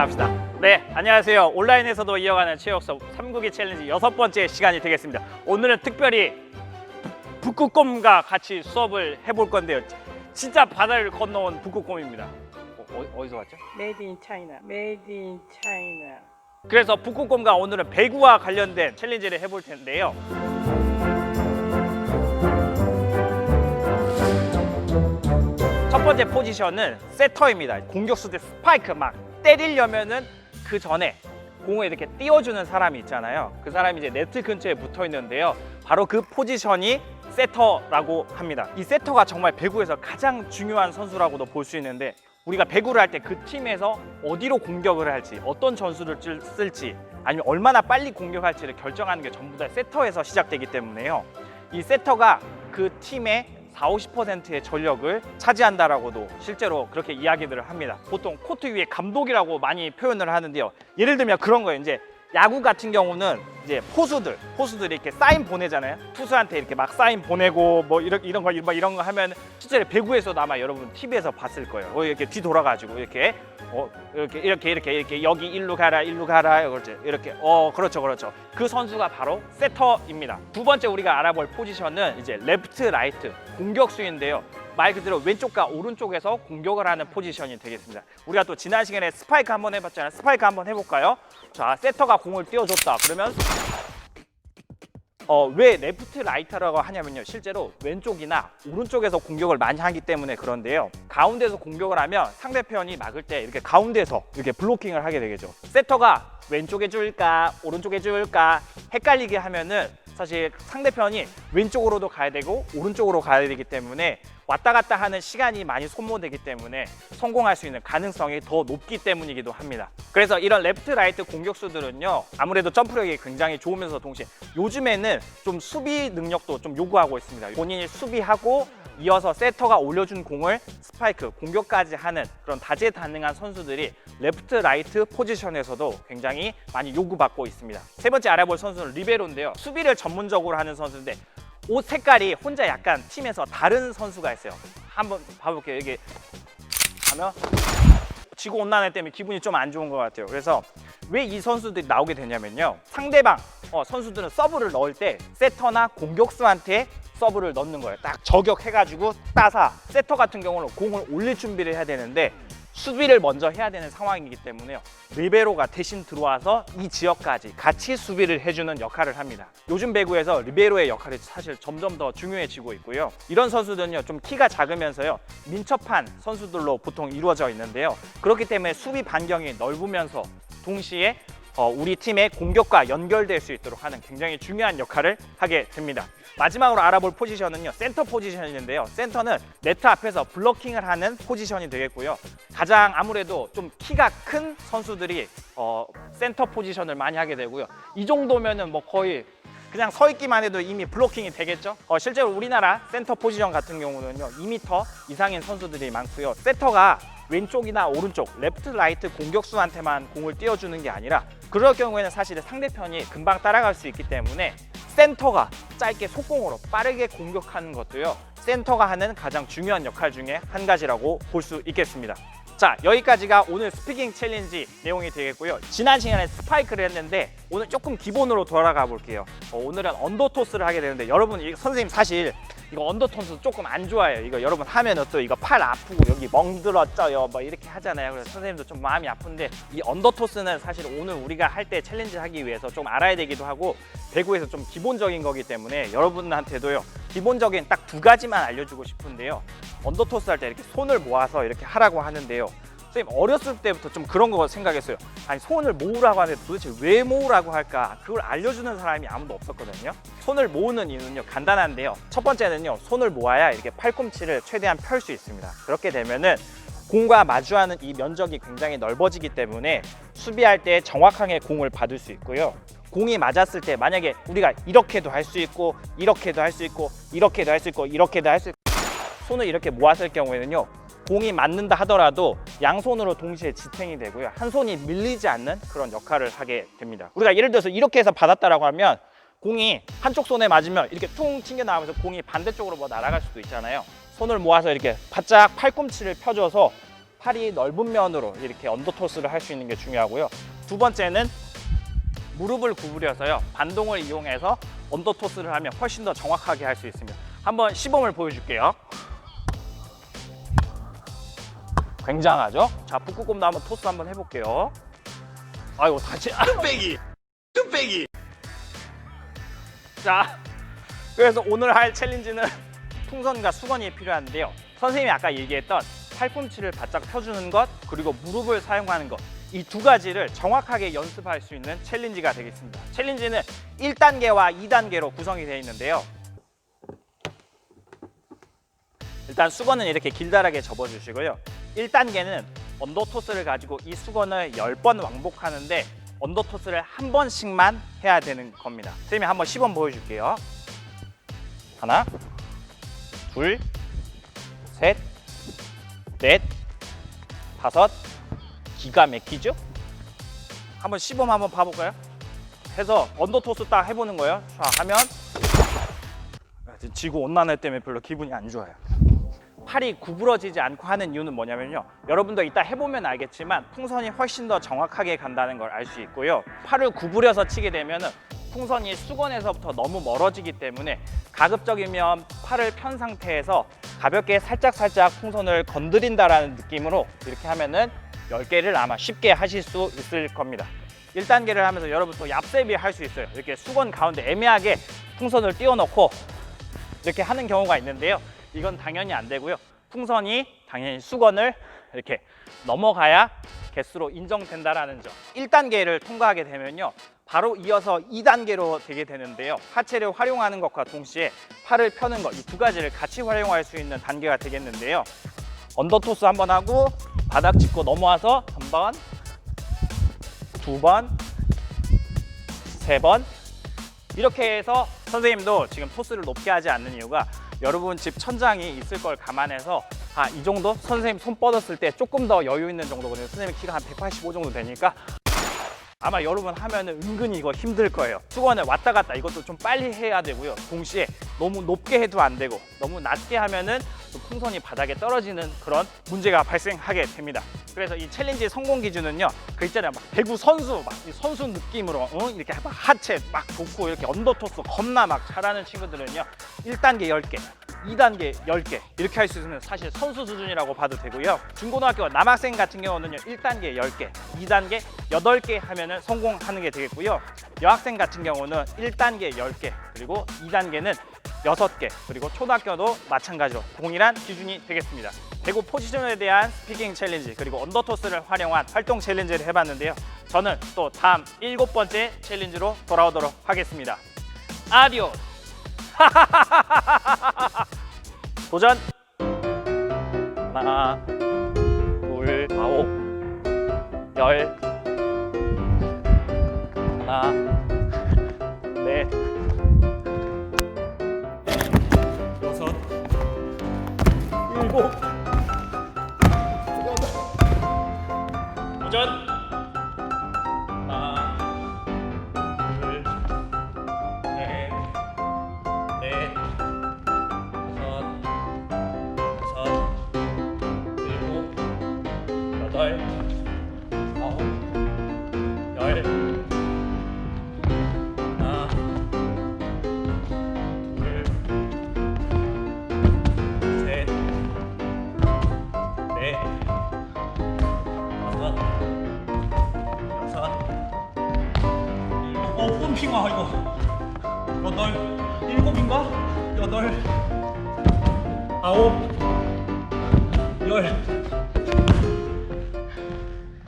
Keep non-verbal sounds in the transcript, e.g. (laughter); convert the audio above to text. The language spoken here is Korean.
시작합시다. 네, 안녕하세요. 온라인에서도 이어가는 체육 수업 3국기 챌린지 여섯 번째 시간이 되겠습니다. 오늘은 특별히 북- 북극곰과 같이 수업을 해볼 건데요. 진짜 바다를 건너온 북극곰입니다. 어, 어, 디서 왔죠? Made in China. Made in China. 그래서 북극곰과 오늘은 배구와 관련된 챌린지를 해볼 텐데요. 첫 번째 포지션은 세터입니다. 공격수 대 스파이크 막 때리려면은 그 전에 공을 이렇게 띄워주는 사람이 있잖아요. 그 사람이 이제 네트 근처에 붙어 있는데요. 바로 그 포지션이 세터라고 합니다. 이 세터가 정말 배구에서 가장 중요한 선수라고도 볼 수 있는데 우리가 배구를 할 때 그 팀에서 어디로 공격을 할지 어떤 전술을 쓸- 쓸지 아니면 얼마나 빨리 공격할지를 결정하는 게 전부 다 세터에서 시작되기 때문에요. 이 세터가 그 팀의 4, 50%의 전력을 차지한다라고도 실제로 그렇게 이야기들을 합니다. 보통 코트 위에 감독이라고 많이 표현을 하는데요. 예를 들면 그런 거예요. 이제 야구 같은 경우는 이제 포수들, 포수들이 이렇게 사인 보내잖아요. 투수한테 이렇게 막 사인 보내고 뭐 이런 이런 거 이런, 거 하면 실제로 배구에서도 아마 여러분 TV에서 봤을 거예요. 어, 이렇게 뒤 돌아가지고 이렇게 어 이렇게 이렇게 이렇게 이렇게 여기 일루 가라 일루 가라 그렇지 이렇게 어 그렇죠 그렇죠 그 선수가 바로 세터입니다. 두 번째 우리가 알아볼 포지션은 이제 레프트 라이트 공격수인데요. 말 그대로 왼쪽과 오른쪽에서 공격을 하는 포지션이 되겠습니다. 우리가 또 지난 시간에 스파이크 한번 해봤잖아요. 스파이크 한번 해볼까요? 자, 세터가 공을 띄워줬다. 그러면 어, 왜 레프트 라이트라고 하냐면요. 실제로 왼쪽이나 오른쪽에서 공격을 많이 하기 때문에 그런데요. 가운데서 공격을 하면 상대편이 막을 때 이렇게 가운데서 이렇게 블로킹을 하게 되겠죠. 세터가 왼쪽에 줄까, 오른쪽에 줄까 헷갈리게 하면은 사실 상대편이 왼쪽으로도 가야 되고 오른쪽으로 가야 되기 때문에 왔다 갔다 하는 시간이 많이 소모되기 때문에 성공할 수 있는 가능성이 더 높기 때문이기도 합니다. 그래서 이런 레프트 라이트 공격수들은요 아무래도 점프력이 굉장히 좋으면서 동시에 요즘에는 좀 수비 능력도 좀 요구하고 있습니다. 본인이 수비하고 이어서 세터가 올려준 공을 스파이크 공격까지 하는 그런 다재다능한 선수들이 레프트 라이트 포지션에서도 굉장히 많이 요구받고 있습니다. 세 번째 알아볼 선수는 리베로인데요. 수비를 전문적으로 하는 선수인데 옷 색깔이 혼자 약간 팀에서 다른 선수가 있어요. 한번 봐볼게요. 이게 하면 지구 온난화 때문에 기분이 좀 안 좋은 것 같아요. 그래서 왜 이 선수들이 나오게 되냐면요. 상대방 어, 선수들은 서브를 넣을 때 세터나 공격수한테 서브를 넣는 거예요. 딱 저격해가지고 따사 세터 같은 경우는 공을 올릴 준비를 해야 되는데 수비를 먼저 해야 되는 상황이기 때문에요. 리베로가 대신 들어와서 이 지역까지 같이 수비를 해주는 역할을 합니다. 요즘 배구에서 리베로의 역할이 사실 점점 더 중요해지고 있고요. 이런 선수들은요, 좀 키가 작으면서요, 민첩한 선수들로 보통 이루어져 있는데요. 그렇기 때문에 수비 반경이 넓으면서 동시에 어, 우리 팀의 공격과 연결될 수 있도록 하는 굉장히 중요한 역할을 하게 됩니다. 마지막으로 알아볼 포지션은요 센터 포지션인데요. 센터는 네트 앞에서 블로킹을 하는 포지션이 되겠고요. 가장 아무래도 좀 키가 큰 선수들이 어, 센터 포지션을 많이 하게 되고요. 이 정도면은 뭐 거의 그냥 서 있기만 해도 이미 블로킹이 되겠죠? 어, 실제로 우리나라 센터 포지션 같은 경우는요 2m 이상인 선수들이 많고요. 센터가 왼쪽이나 오른쪽, 레프트, 라이트 공격수한테만 공을 띄워주는 게 아니라 그럴 경우에는 사실 상대편이 금방 따라갈 수 있기 때문에 센터가 짧게 속공으로 빠르게 공격하는 것도요 센터가 하는 가장 중요한 역할 중에 한 가지라고 볼 수 있겠습니다. 자 여기까지가 오늘 스피킹 챌린지 내용이 되겠고요. 지난 시간에 스파이크를 했는데 오늘 조금 기본으로 돌아가 볼게요. 어, 오늘은 언더 토스를 하게 되는데 여러분 이 선생님 사실 이거 언더토스 조금 안 좋아해요. 이거 여러분 하면은 또 이거 팔 아프고 여기 멍들어져요. 뭐 이렇게 하잖아요. 그래서 선생님도 좀 마음이 아픈데 이 언더토스는 사실 오늘 우리가 할 때 챌린지 하기 위해서 좀 알아야 되기도 하고 배구에서 좀 기본적인 거기 때문에 여러분한테도요 기본적인 딱 두 가지만 알려주고 싶은데요. 언더토스 할 때 이렇게 손을 모아서 이렇게 하라고 하는데요. 선생님 어렸을 때부터 좀 그런 거 생각했어요. 아니 손을 모으라고 하는데 도대체 왜 모으라고 할까? 그걸 알려주는 사람이 아무도 없었거든요. 손을 모으는 이유는요 간단한데요. 첫 번째는요 손을 모아야 이렇게 팔꿈치를 최대한 펼 수 있습니다. 그렇게 되면은 공과 마주하는 이 면적이 굉장히 넓어지기 때문에 수비할 때 정확하게 공을 받을 수 있고요. 공이 맞았을 때 만약에 우리가 이렇게도 할 수 있고 이렇게도 할 수 있고 이렇게도 할 수 있고 이렇게도 할 수 있고 손을 이렇게 모았을 경우에는요 공이 맞는다 하더라도 양손으로 동시에 지탱이 되고요 한 손이 밀리지 않는 그런 역할을 하게 됩니다 우리가 예를 들어서 이렇게 해서 받았다라고 하면 공이 한쪽 손에 맞으면 이렇게 퉁 튕겨 나가면서 공이 반대쪽으로 뭐 날아갈 수도 있잖아요 손을 모아서 이렇게 바짝 팔꿈치를 펴줘서 팔이 넓은 면으로 이렇게 언더 토스를 할 수 있는 게 중요하고요. 두 번째는 무릎을 구부려서요. 반동을 이용해서 언더 토스를 하면 훨씬 더 정확하게 할 수 있습니다. 한번 시범을 보여줄게요. 굉장하죠? 자, 북극곰도 한번 토스 한번 해볼게요. 아이고, 다시. 뚝배기! 뚝배기! 자, 그래서 오늘 할 챌린지는 풍선과 수건이 필요한데요. 선생님이 아까 얘기했던 팔꿈치를 바짝 펴주는 것, 그리고 무릎을 사용하는 것. 이 두 가지를 정확하게 연습할 수 있는 챌린지가 되겠습니다. 챌린지는 1단계와 2단계로 구성이 되어 있는데요. 일단 수건은 이렇게 길다랗게 접어주시고요. 1단계는 언더 토스를 가지고 이 수건을 10번 왕복하는데 언더토스를 한 번씩만 해야 되는 겁니다. 선생님이 한번 시범 보여줄게요. 하나, 둘, 셋, 넷, 다섯, 기가 막히죠? 한번 시범 한번 봐볼까요? 해서 언더토스 딱 해보는 거예요. 자, 하면 아, 지구 온난화 때문에 별로 기분이 안 좋아요. 팔이 구부러지지 않고 하는 이유는 뭐냐면요. 여러분도 이따 해보면 알겠지만 풍선이 훨씬 더 정확하게 간다는 걸 알 수 있고요. 팔을 구부려서 치게 되면 은 풍선이 수건에서부터 너무 멀어지기 때문에 가급적이면 팔을 편 상태에서 가볍게 살짝살짝 풍선을 건드린다라는 느낌으로 이렇게 하면은 10개를 아마 쉽게 하실 수 있을 겁니다. 1단계를 하면서 여러분 또 얍세비 할수 있어요. 이렇게 수건 가운데 애매하게 풍선을 띄워놓고 이렇게 하는 경우가 있는데요. 이건 당연히 안 되고요. 풍선이 당연히 수건을 이렇게 넘어가야 개수로 인정된다라는 점. 1단계를 통과하게 되면요. 바로 이어서 2단계로 되게 되는데요. 하체를 활용하는 것과 동시에 팔을 펴는 것, 이 두 가지를 같이 활용할 수 있는 단계가 되겠는데요. 언더토스 한번 하고 바닥 짚고 넘어와서 한 번, 두 번, 세 번, 이렇게 해서 선생님도 지금 토스를 높게 하지 않는 이유가 여러분 집 천장이 있을 걸 감안해서 아 이 정도? 선생님 손 뻗었을 때 조금 더 여유 있는 정도거든요. 선생님 키가 한 185 정도 되니까. 아마 여러분 하면은 은근히 이거 힘들 거예요. 수건을 왔다 갔다 이것도 좀 빨리 해야 되고요. 동시에 너무 높게 해도 안 되고 너무 낮게 하면은 또 풍선이 바닥에 떨어지는 그런 문제가 발생하게 됩니다. 그래서 이 챌린지 성공 기준은요 그 있잖아요. 막 배구 선수 막이 선수 느낌으로 어? 이렇게 막 하체 막 좋고 이렇게 언더토스 겁나 막 잘하는 친구들은요 1단계 10개 2단계 10개 이렇게 할 수 있으면 사실 선수 수준이라고 봐도 되고요. 중고등학교 남학생 같은 경우는요 1단계 10개 2단계 8개 하면은 성공하는 게 되겠고요. 여학생 같은 경우는 1단계 10개 그리고 2단계는 6개 그리고 초등학교도 마찬가지로 동일한 기준이 되겠습니다. 대구 포지션에 대한 스피킹 챌린지 그리고 언더토스를 활용한 활동 챌린지를 해봤는데요. 저는 또 다음 일곱 번째 챌린지로 돌아오도록 하겠습니다. 아디오! (laughs) 도전! 하나 둘 아홉 열 하나 넷 일 펌핑아 이거. 여덟. 일곱인가? 여덟. 아홉. 열